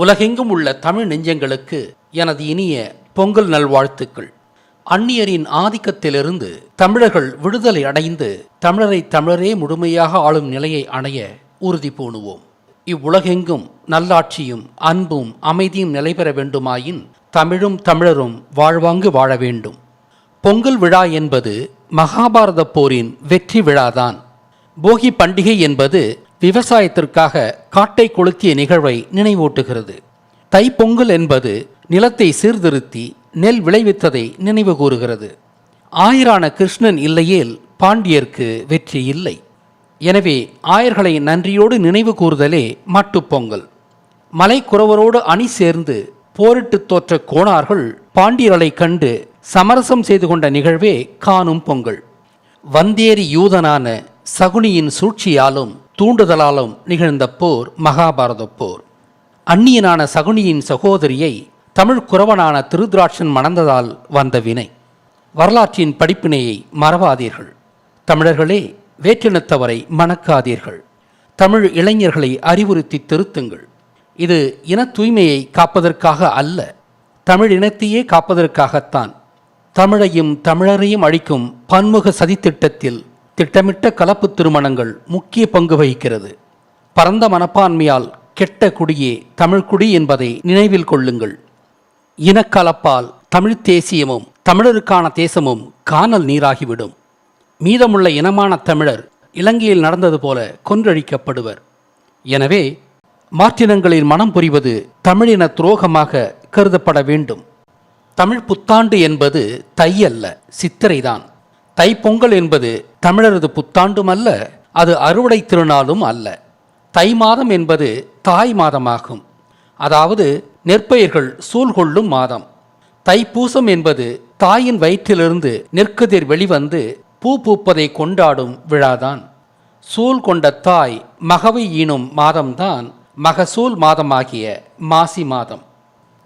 உலகெங்கும் உள்ள தமிழ் நெஞ்சங்களுக்கு எனது இனிய பொங்கல் நல்வாழ்த்துக்கள். அந்நியரின் ஆதிக்கத்திலிருந்து தமிழர்கள் விடுதலை அடைந்து தமிழரை தமிழரே முழுமையாக ஆளும் நிலையை அடைய உறுதி பூணுவோம். இவ்வுலகெங்கும் நல்லாட்சியும் அன்பும் அமைதியும் நிலைபெற வேண்டுமாயின் தமிழும் தமிழரும் வாழ்வாங்கு வாழ வேண்டும். பொங்கல் விழா என்பது மகாபாரத போரின் வெற்றி விழாதான். போகி பண்டிகை என்பது விவசாயத்திற்காக காட்டை கொளுத்திய நிகழ்வை நினைவூட்டுகிறது. தைப்பொங்கல் என்பது நிலத்தை சீர்திருத்தி நெல் விளைவித்ததை நினைவு கூறுகிறது. ஆயிரான கிருஷ்ணன் இல்லையேல் பாண்டியர்க்கு வெற்றி இல்லை. எனவே ஆயர்களை நன்றியோடு நினைவு கூறுதலே மட்டுப்பொங்கல் மலைக்குறவரோடு அணி சேர்ந்து போரிட்டு தோற்ற கோணார்கள் பாண்டியர்களை கண்டு சமரசம் செய்து கொண்ட நிகழ்வே காணும் பொங்கல். வந்தேறி யூதனான சகுனியின் சூழ்ச்சியாலும் தூண்டுதலாலும் நிகழ்ந்த போர் மகாபாரத போர். அந்நியனான சகுனியின் சகோதரியை தமிழ் குறவனான திருதிராட்சன் மணந்ததால் வந்த வினை. வரலாற்றின் படிப்பினையை மறவாதீர்கள். தமிழர்களே வேற்றினத்தவரை மணக்காதீர்கள். தமிழ் இளைஞர்களை அறிவுறுத்தி திருத்துங்கள். இது இன தூய்மையை காப்பதற்காக அல்ல தமிழ் இனத்தையே காப்பதற்காகத்தான். தமிழையும் தமிழரையும் அழிக்கும் பன்முக சதித்திட்டத்தில் திட்டமிட்ட கலப்பு திருமணங்கள் முக்கிய பங்கு வகிக்கிறது. பரந்த மனப்பான்மையால் கெட்ட குடியே தமிழ்குடி என்பதை நினைவில் கொள்ளுங்கள். இனக்கலப்பால் தமிழ் தேசியமும் தமிழருக்கான தேசமும் காணல் நீராகிவிடும். மீதமுள்ள இனமான தமிழர் இலங்கையில் நடந்தது போல கொன்றழிக்கப்படுவர். எனவே மாற்றினங்களில் மனம் புரிவது தமிழின துரோகமாக கருதப்பட வேண்டும். தமிழ் புத்தாண்டு என்பது தை அல்ல சித்திரைதான். தைப்பொங்கல் என்பது தமிழரது புத்தாண்டும் அல்ல அது அறுவடை திருநாளும் அல்ல. தை மாதம் என்பது தாய் மாதமாகும். அதாவது நெற்பயிர்கள் சூழ்கொள்ளும் மாதம். தைப்பூசம் என்பது தாயின் வயிற்றிலிருந்து நெற்கதிர் வெளிவந்து பூ பூப்பதை கொண்டாடும் விழாதான். சூழ் கொண்ட தாய் மகவை ஈனும் மாதம்தான் மகசூல் மாதமாகிய மாசி மாதம்.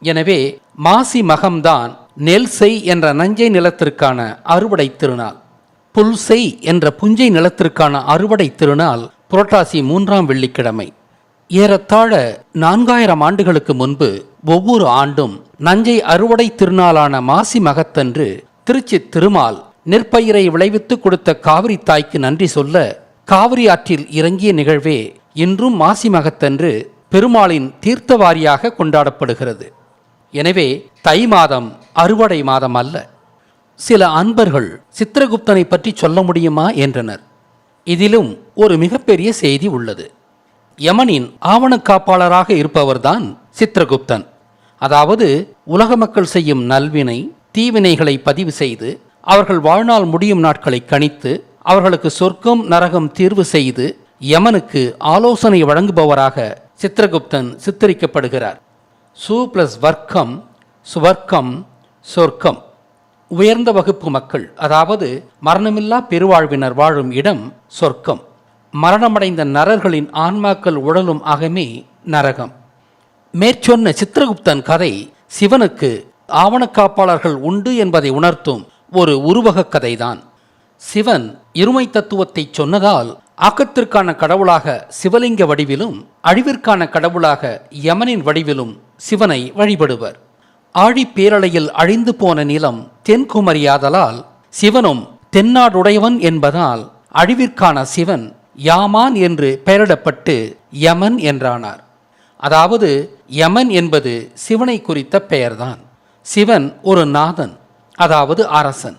எனவே மாசி மகம்தான் நெல் செய் என்ற நஞ்சை நிலத்திற்கான அறுவடை திருநாள். புல்செய் என்ற புஞ்சை நிலத்திற்கான அறுவடை திருநாள் புரட்டாசி மூன்றாம் வெள்ளிக்கிழமை. ஏறத்தாழ நான்காயிரம் ஆண்டுகளுக்கு முன்பு ஒவ்வொரு ஆண்டும் நஞ்சை அறுவடை திருநாளான மாசி மகத்தன்று திருச்சி திருமால் நெற்பயிரை விளைவித்து கொடுத்த காவிரி தாய்க்கு நன்றி சொல்ல காவிரி ஆற்றில் இறங்கிய நிகழ்வே இன்றும் மாசி மகத்தன்று பெருமாளின் தீர்த்தவாரியாக கொண்டாடப்படுகிறது. எனவே தை மாதம் அறுவடை மாதம் அல்ல. சில அன்பர்கள் சித்திரகுப்தனை பற்றி சொல்ல முடியுமா என்றனர். இதிலும் ஒரு மிகப்பெரிய செய்தி உள்ளது. யமனின் ஆவணக்காப்பாளராக இருப்பவர்தான் சித்திரகுப்தன். அதாவது உலக மக்கள் செய்யும் நல்வினை தீவினைகளை பதிவு செய்து அவர்கள் வாழ்நாள் முடியும் நாட்களை கணித்து அவர்களுக்கு சொர்க்கம் நரகம் தீர்வு செய்து யமனுக்கு ஆலோசனை வழங்குபவராக சித்திரகுப்தன் சித்தரிக்கப்படுகிறார். சு பிளஸ் வர்க்கம் சுவர்க்கம் சொர்க்கம். உயர்ந்த வகுப்பு மக்கள் அதாவது மரணமில்லா பெருவாழ்வினர் வாழும் இடம் சொர்க்கம். மரணமடைந்த நரர்களின் ஆன்மாக்கள் உடலும் அகமே நரகம். மேற்சொன்ன சித்திரகுப்தன் கதை சிவனுக்கு ஆவணக்காப்பாளர்கள் உண்டு என்பதை உணர்த்தும் ஒரு உருவகக் கதைதான். சிவன் இருமை தத்துவத்தை சொன்னதால் ஆக்கத்திற்கான கடவுளாக சிவலிங்க வடிவிலும் அழிவிற்கான கடவுளாக யமனின் வடிவிலும் சிவனை வழிபடுவர். ஆழிப்பேரலையில் அழிந்து போன நிலம் தென்குமரியாதலால் சிவனும் தென்னாடுடையவன் என்பதால் அழிவிற்கான சிவன் யாமான் என்று பெயரிடப்பட்டு யமன் என்றானார். அதாவது யமன் என்பது சிவனை குறித்த பெயர்தான். சிவன் ஒரு நாதன் அதாவது அரசன்.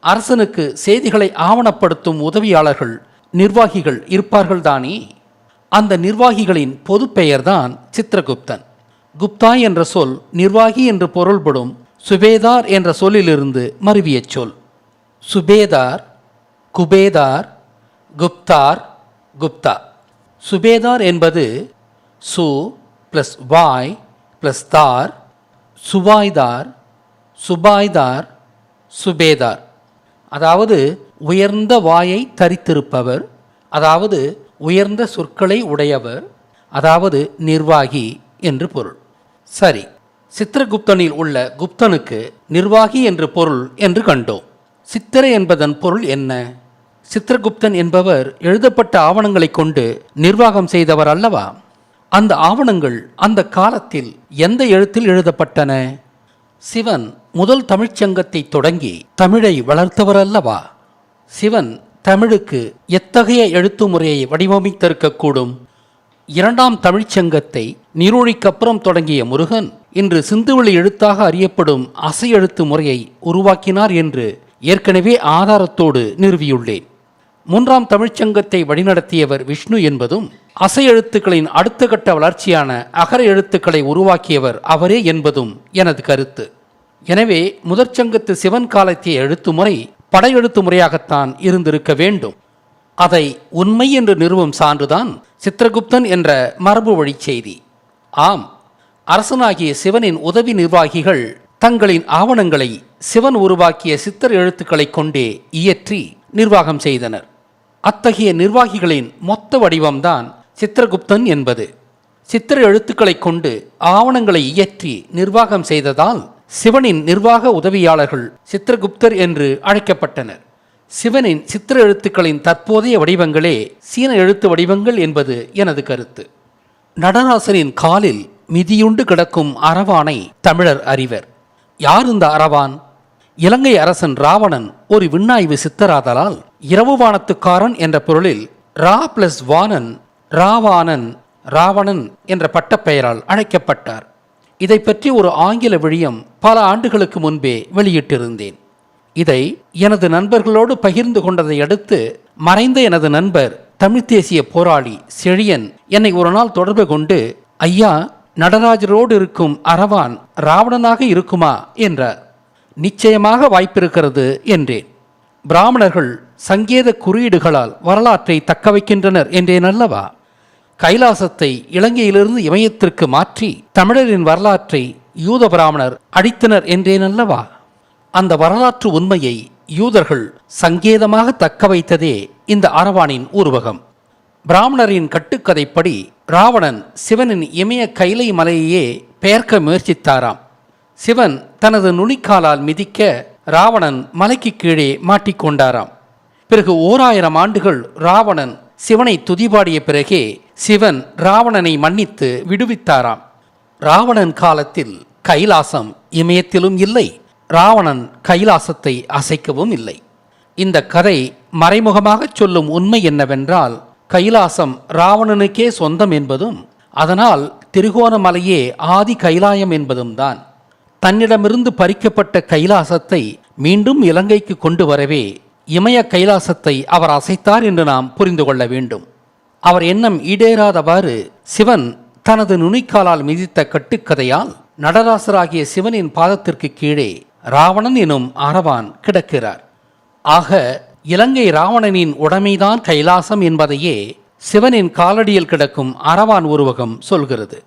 அரசனுக்கு செய்திகளை ஆவணப்படுத்தும் உதவியாளர்கள் நிர்வாகிகள் இருப்பார்கள்தானே? அந்த நிர்வாகிகளின் பொது பெயர்தான் சித்திரகுப்தன். குப்தா என்ற சொல் நிர்வாகி என்று பொருள்படும் சுபேதார் என்ற சொல்லிலிருந்து மருவிய சொல். சுபேதார் குபேதார் குப்தார் குப்தா. சுபேதார் என்பது சு ப்ளஸ் வாய் ப்ளஸ் தார் சுபாய்தார் சுபாய்தார் சுபேதார். அதாவது உயர்ந்த வாயை தரித்திருப்பவர் அதாவது உயர்ந்த சொற்களை உடையவர் அதாவது நிர்வாகி என்று பொருள். சரி சித்திரகுப்தனில் உள்ள குப்தனுக்கு நிர்வாகி என்று பொருள் என்று கண்டோம். சித்திரை என்பதன் பொருள் என்ன? சித்திரகுப்தன் என்பவர் எழுதப்பட்ட ஆவணங்களை கொண்டு நிர்வாகம் செய்தவர் அல்லவா? அந்த ஆவணங்கள் அந்த காலத்தில் எந்த எழுத்தில் எழுதப்பட்டன? சிவன் முதல் தமிழ்ச்சங்கத்தை தொடங்கி தமிழை வளர்த்தவர் அல்லவா? சிவன் தமிழுக்கு எத்தகைய எழுத்து முறையை வடிவமைத்திருக்கக்கூடும் இரண்டாம் தமிழ்ச்சங்கத்தை நீரூழிக்கப்புறம் தொடங்கிய முருகன் இன்று சிந்துவெளி எழுத்தாக அறியப்படும் அசை எழுத்து முறையை உருவாக்கினார் என்று ஏற்கனவே ஆதாரத்தோடு நிறுவியுள்ளேன். மூன்றாம் தமிழ்ச்சங்கத்தை வழிநடத்தியவர் விஷ்ணு என்பதும் அசை எழுத்துக்களின் அடுத்த கட்ட வளர்ச்சியான அகர எழுத்துக்களை உருவாக்கியவர் அவரே என்பதும் எனது கருத்து. எனவே முதற்சங்கத்து சிவன் காலத்திய எழுத்து முறை படையெழுத்து முறையாகத்தான் இருந்திருக்க வேண்டும். அதை உண்மை என்று நிறுவும் சான்றுதான் சித்திரகுப்தன் என்ற மரபு வழி செய்தி. ஆம் அரசனாகிய சிவனின் உதவி நிர்வாகிகள் தங்களின் ஆவணங்களை சிவன் உருவாக்கிய சித்திர எழுத்துக்களைக் கொண்டே இயற்றி நிர்வாகம் செய்தனர். அத்தகைய நிர்வாகிகளின் மொத்த வடிவம்தான் சித்திரகுப்தன் என்பது. சித்திர எழுத்துக்களைக் கொண்டு ஆவணங்களை இயற்றி நிர்வாகம் செய்ததால் சிவனின் நிர்வாக உதவியாளர்கள் சித்திரகுப்தர் என்று அழைக்கப்பட்டனர். சிவனின் சித்திர எழுத்துக்களின் தற்போதைய வடிவங்களே சீன எழுத்து வடிவங்கள் என்பது எனது கருத்து. நடராசனின் காலில் மிதியுண்டு கிடக்கும் அரவானை தமிழர் அறிவர். யார் இந்த அரவான்? இலங்கை அரசன் ராவணன் ஒரு விண்ணாய்வு சித்தராதலால் இரவு வானத்துக்காரன் என்ற பொருளில் ரா பிளஸ் வானன் ராவானன் ராவணன் என்ற பட்டப்பெயரால் அழைக்கப்பட்டார். இதை பற்றி ஒரு ஆங்கில விழியம் பல ஆண்டுகளுக்கு முன்பே வெளியிட்டிருந்தேன். இதை எனது நண்பர்களோடு பகிர்ந்து கொண்டதை அடுத்து மறைந்த எனது நண்பர் தமிழ்த் தேசிய போராளி செழியன் என்னை ஒரு நாள் தொடர்பு கொண்டு ஐயா நடராஜரோடு இருக்கும் அரவான் ராவணனாக இருக்குமா? என்றார். நிச்சயமாக வாய்ப்பிருக்கிறது என்றேன். பிராமணர்கள் சங்கேத குறியீடுகளால் வரலாற்றை தக்க வைக்கின்றனர் என்றேன் அல்லவா? கைலாசத்தை இலங்கையிலிருந்து இமயத்திற்கு மாற்றி தமிழரின் வரலாற்றை யூத பிராமணர் அடித்தனர் என்றேன் அல்லவா? அந்த வரலாற்று உண்மையை யூதர்கள் சங்கேதமாக தக்க வைத்ததே இந்த அரவானின் உருவகம் பிராமணரின் கட்டுக்கதைப்படி ராவணன் சிவனின் இமய கைலை மலையையே பெயர்க்க முயற்சித்தாராம். சிவன் தனது நுனிக்காலால் மிதிக்க ராவணன் மலைக்கு கீழே மாட்டிக்கொண்டாராம் பிறகு ஓராயிரம் ஆண்டுகள் ராவணன் சிவனை துதிபாடிய பிறகே சிவன் ராவணனை மன்னித்து விடுவித்தாராம். ராவணன் காலத்தில் கைலாசம் இமயத்திலும் இல்லை. ராவணன் கைலாசத்தை அசைக்கவும் இல்லை. இந்த கதை மறைமுகமாகச் சொல்லும் உண்மை என்னவென்றால் கைலாசம் ராவணனுக்கே சொந்தம் என்பதும் அதனால் திருகோணமலையே ஆதி கைலாயம் என்பதும் தான். தன்னிடமிருந்து பறிக்கப்பட்ட கைலாசத்தை மீண்டும் இலங்கைக்கு கொண்டு வரவே இமய கைலாசத்தை அவர் அசைத்தார் என்று நாம் புரிந்து கொள்ள வேண்டும். அவர் எண்ணம் ஈடேறாதவாறு சிவன் தனது நுனிக்காலால் மிதித்த கட்டுக்கதையால் நடராசராகிய சிவனின் பாதத்திற்கு கீழே ராவணன் எனும் அரவான் கிடக்கிறார். ஆக இலங்கை ராவணனின் உடைமைதான் கைலாசம் என்பதையே சிவனின் காலடியில் கிடக்கும் அரவான் உருவகம் சொல்கிறது.